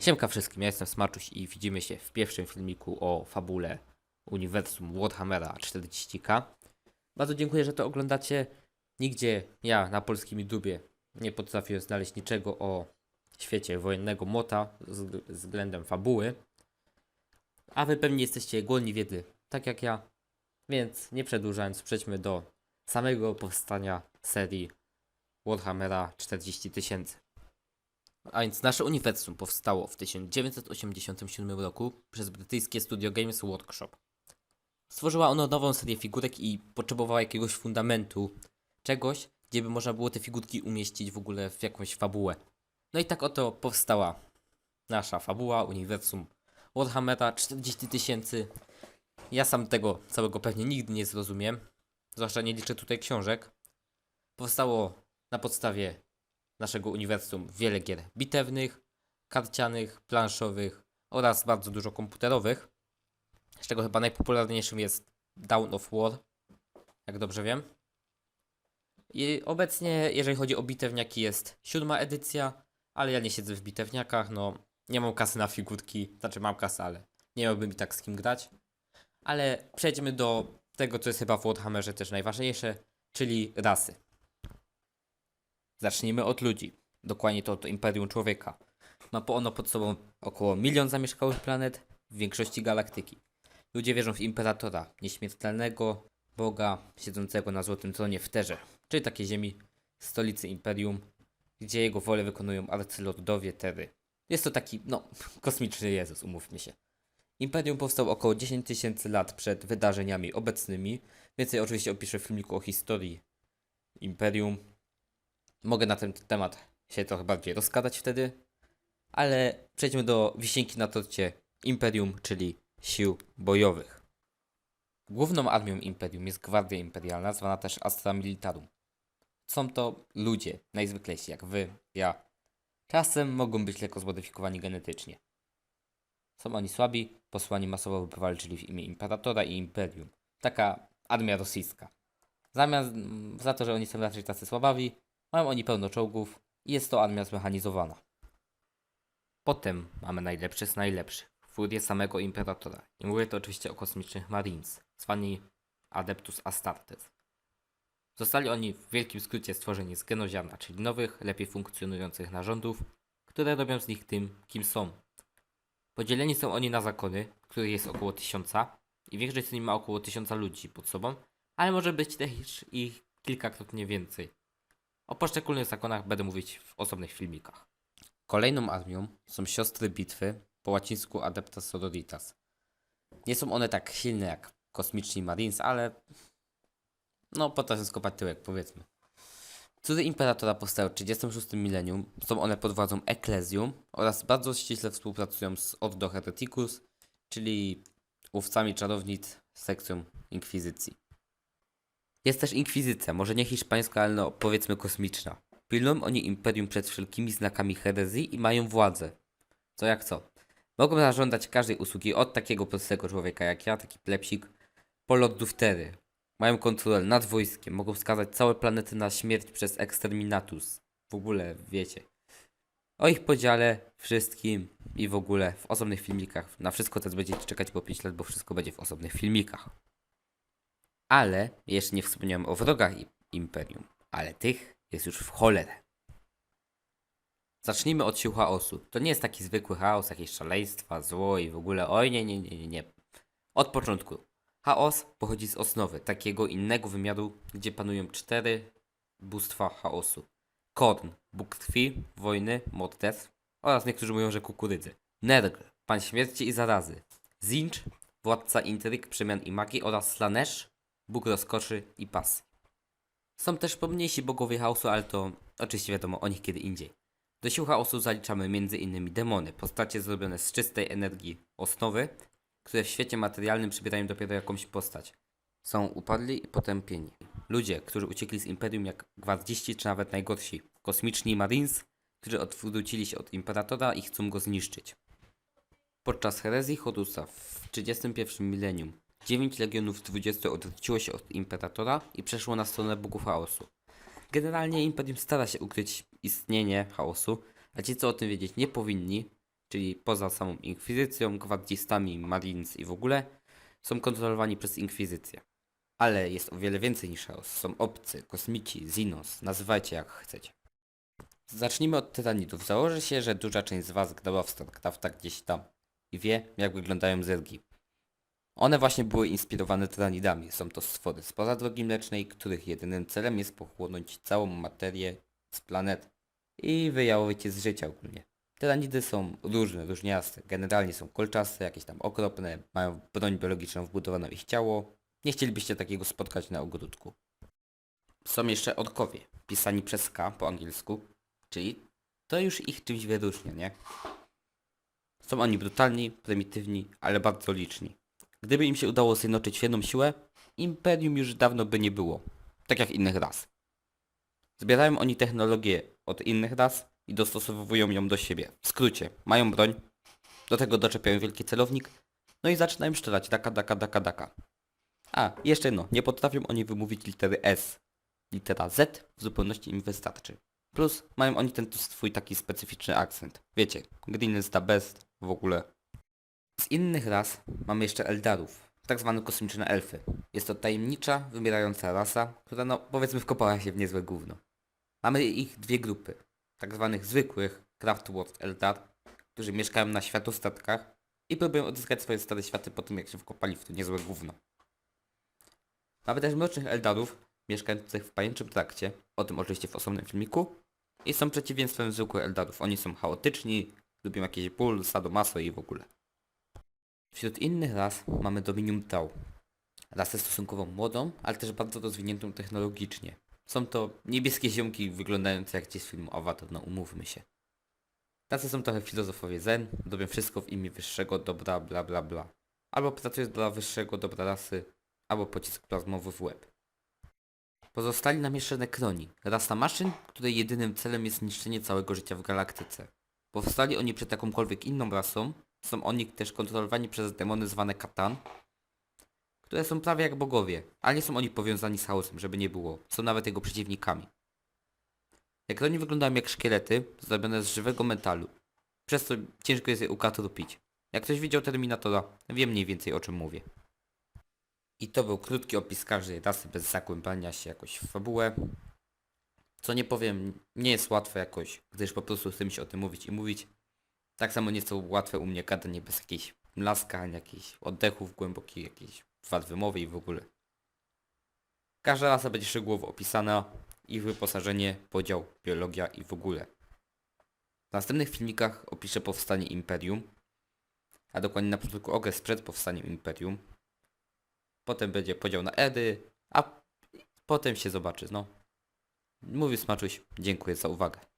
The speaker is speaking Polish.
Siemka wszystkim, ja jestem Smarczuś i widzimy się w pierwszym filmiku o fabule uniwersum Warhammera 40k. Bardzo dziękuję, że to oglądacie. Nigdzie ja na polskim YouTubie nie potrafię znaleźć niczego o świecie wojennego mota względem fabuły. A wy pewnie jesteście głodni wiedzy, tak jak ja. Więc nie przedłużając, przejdźmy do samego powstania serii Warhammera 40 tysięcy. A więc nasze uniwersum powstało w 1987 roku przez brytyjskie studio Games Workshop. Stworzyła ono nową serię figurek i potrzebowała jakiegoś fundamentu, czegoś, gdzie by można było te figurki umieścić w ogóle w jakąś fabułę. No i tak oto powstała nasza fabuła, uniwersum Warhammera 40 tysięcy. Ja sam tego całego pewnie nigdy nie zrozumiem, zwłaszcza nie liczę tutaj książek. Powstało na podstawie naszego uniwersum wiele gier bitewnych, karcianych, planszowych oraz bardzo dużo komputerowych. Z czego chyba najpopularniejszym jest Dawn of War, jak dobrze wiem. I obecnie, jeżeli chodzi o bitewniaki, jest siódma edycja, ale ja nie siedzę w bitewniakach, no nie mam kasy na figurki, znaczy mam kasę, ale nie miałbym mi tak z kim grać. Ale przejdźmy do tego, co jest chyba w Warhammerze też najważniejsze, czyli rasy. Zacznijmy od ludzi. Dokładnie to od Imperium Człowieka. Ma ono pod sobą około milion zamieszkałych planet w większości galaktyki. Ludzie wierzą w Imperatora, nieśmiertelnego Boga siedzącego na złotym tronie w Terze, czyli takiej ziemi, stolicy Imperium, gdzie jego wolę wykonują arcylordowie Tery. Jest to taki, no, kosmiczny Jezus, umówmy się. Imperium powstał około 10 tysięcy lat przed wydarzeniami obecnymi. Więcej oczywiście opiszę w filmiku o historii Imperium, mogę na ten temat się trochę bardziej rozkadać wtedy, ale przejdźmy do wisienki na torcie Imperium, czyli sił bojowych. Główną armią Imperium jest Gwardia Imperialna, zwana też Astra Militarum. Są to ludzie, najzwyklejsi jak wy, ja. Czasem mogą być lekko zmodyfikowani genetycznie. Są oni słabi, posłani masowo walczyli w imię Imperatora i Imperium. Taka armia rosyjska. Zamiast, za to, że oni są raczej tacy słabawi, mają oni pełno czołgów i jest to armia zmechanizowana. Potem mamy najlepszy z najlepszych, furię samego Imperatora. I mówię to oczywiście o kosmicznych Marines, zwani Adeptus Astartes. Zostali oni w wielkim skrócie stworzeni z genoziarna, czyli nowych, lepiej funkcjonujących narządów, które robią z nich tym, kim są. Podzieleni są oni na zakony, których jest około tysiąca i większość z nich ma około tysiąca ludzi pod sobą, ale może być też ich kilkakrotnie więcej. O poszczególnych zakonach będę mówić w osobnych filmikach. Kolejną armią są siostry bitwy, po łacińsku Adeptas Sororitas. Nie są one tak silne jak kosmiczni Marines, ale no potrafią skopać tyłek, powiedzmy. Cudy Imperatora powstały w 36 milenium, są one pod władzą Ecclesium oraz bardzo ściśle współpracują z Ordo Hereticus, czyli łowcami czarownic sekcją Inkwizycji. Jest też inkwizycja, może nie hiszpańska, ale no powiedzmy kosmiczna. Pilnują oni imperium przed wszelkimi znakami herezji i mają władzę. Co jak co. Mogą zażądać każdej usługi od takiego prostego człowieka jak ja, taki plepsik, po lordów Tery. Mają kontrolę nad wojskiem, mogą skazać całe planety na śmierć przez exterminatus. W ogóle wiecie. O ich podziale, wszystkim i w ogóle w osobnych filmikach. Na wszystko teraz będziecie czekać po 5 lat, bo wszystko będzie w osobnych filmikach. Ale jeszcze nie wspomniałem o wrogach Imperium, ale tych jest już w cholerę. Zacznijmy od sił chaosu. To nie jest taki zwykły chaos, jakieś szaleństwa, zło i w ogóle oj nie, nie, nie, nie, nie. Od początku. Chaos pochodzi z osnowy, takiego innego wymiaru, gdzie panują cztery bóstwa chaosu. Korn, Bóg krwi, wojny, Mordes oraz niektórzy mówią, że kukurydzy. Nerg, pan śmierci i zarazy. Zinch, władca intryg, przemian i magii oraz Slanesh, Bóg rozkoszy i pasji. Są też pomniejsi bogowie chaosu, ale to oczywiście wiadomo o nich kiedy indziej. Do sił chaosu zaliczamy m.in. demony, postacie zrobione z czystej energii osnowy, które w świecie materialnym przybierają dopiero jakąś postać. Są upadli i potępieni. Ludzie, którzy uciekli z Imperium jak gwardziści czy nawet najgorsi. Kosmiczni Marines, którzy odwrócili się od Imperatora i chcą go zniszczyć. Podczas herezji Horusa w 31 milenium 9 legionów z 20 odwróciło się od Imperatora i przeszło na stronę bogów chaosu. Generalnie Imperium stara się ukryć istnienie chaosu, a ci co o tym wiedzieć nie powinni, czyli poza samą inkwizycją, gwardzistami, marines i w ogóle, są kontrolowani przez inkwizycję. Ale jest o wiele więcej niż chaos. Są obcy, kosmici, Zinos, nazywajcie jak chcecie. Zacznijmy od tytanidów. Założę się, że duża część z was grała w StarCrafta gdzieś tam i wie, jak wyglądają zergi. One właśnie były inspirowane tytanidami. Są to stwory spoza drogi mlecznej, których jedynym celem jest pochłonąć całą materię z planet i wyjałowić je z życia ogólnie. Tyranidy są różne, różniaste. Generalnie są kolczaste, jakieś tam okropne, mają broń biologiczną wbudowaną w ich ciało. Nie chcielibyście takiego spotkać na ogródku. Są jeszcze orkowie, pisani przez K po angielsku, czyli to już ich czymś wyróżnia, nie? Są oni brutalni, prymitywni, ale bardzo liczni. Gdyby im się udało zjednoczyć w jedną siłę, imperium już dawno by nie było, tak jak innych ras. Zbierają oni technologię od innych ras i dostosowują ją do siebie. W skrócie, mają broń, do tego doczepiają wielki celownik, no i zaczynają strzelać daka, daka, daka, daka. A, jeszcze jedno, nie potrafią oni wymówić litery S. Litera Z w zupełności im wystarczy. Plus mają oni ten swój taki specyficzny akcent. Wiecie, green is the best, w ogóle. Z innych ras mamy jeszcze Eldarów, tak zwane kosmiczne elfy. Jest to tajemnicza, wymierająca rasa, która no powiedzmy wkopała się w niezłe gówno. Mamy ich dwie grupy, tak zwanych zwykłych Craftworld Eldar, którzy mieszkają na światostatkach i próbują odzyskać swoje stare światy po tym jak się wkopali w to niezłe gówno. Mamy też mrocznych Eldarów, mieszkających w pajęczym trakcie, o tym oczywiście w osobnym filmiku, i są przeciwieństwem zwykłych Eldarów. Oni są chaotyczni, lubią jakieś ból, sadomaso i w ogóle. Wśród innych ras mamy Dominium Tau. Rasę stosunkowo młodą, ale też bardzo rozwiniętą technologicznie. Są to niebieskie ziomki wyglądające jak ci z filmu Avatar, no umówmy się. Tacy są trochę filozofowie zen, robią wszystko w imię wyższego dobra, bla bla bla. Albo pracują dla wyższego dobra rasy, albo pocisk plazmowy w łeb. Pozostali nam jeszcze Nekroni, rasa maszyn, której jedynym celem jest niszczenie całego życia w galaktyce. Powstali oni przed jakąkolwiek inną rasą, są oni też kontrolowani przez demony zwane Katan, które są prawie jak bogowie, ale nie są oni powiązani z chaosem, żeby nie było. Są nawet jego przeciwnikami. Nekroni wyglądają jak szkielety zrobione z żywego metalu, przez co ciężko jest je ukatrupić. Jak ktoś widział Terminatora, wie mniej więcej o czym mówię. I to był krótki opis każdej rasy bez zagłębiania się jakoś w fabułę. Co nie powiem, nie jest łatwe jakoś, gdyż po prostu chcę mi się o tym mówić i mówić. Tak samo nie są łatwe u mnie gadanie bez jakichś mlaskań, jakichś oddechów głębokich, jakiejś wad wymowy i w ogóle. Każda rasa będzie szczegółowo opisana, ich wyposażenie, podział, biologia i w ogóle. W następnych filmikach opiszę powstanie Imperium, a dokładnie na początku okres przed powstaniem Imperium. Potem będzie podział na Edy, a potem się zobaczy, no. Mówił Smaczuś, dziękuję za uwagę.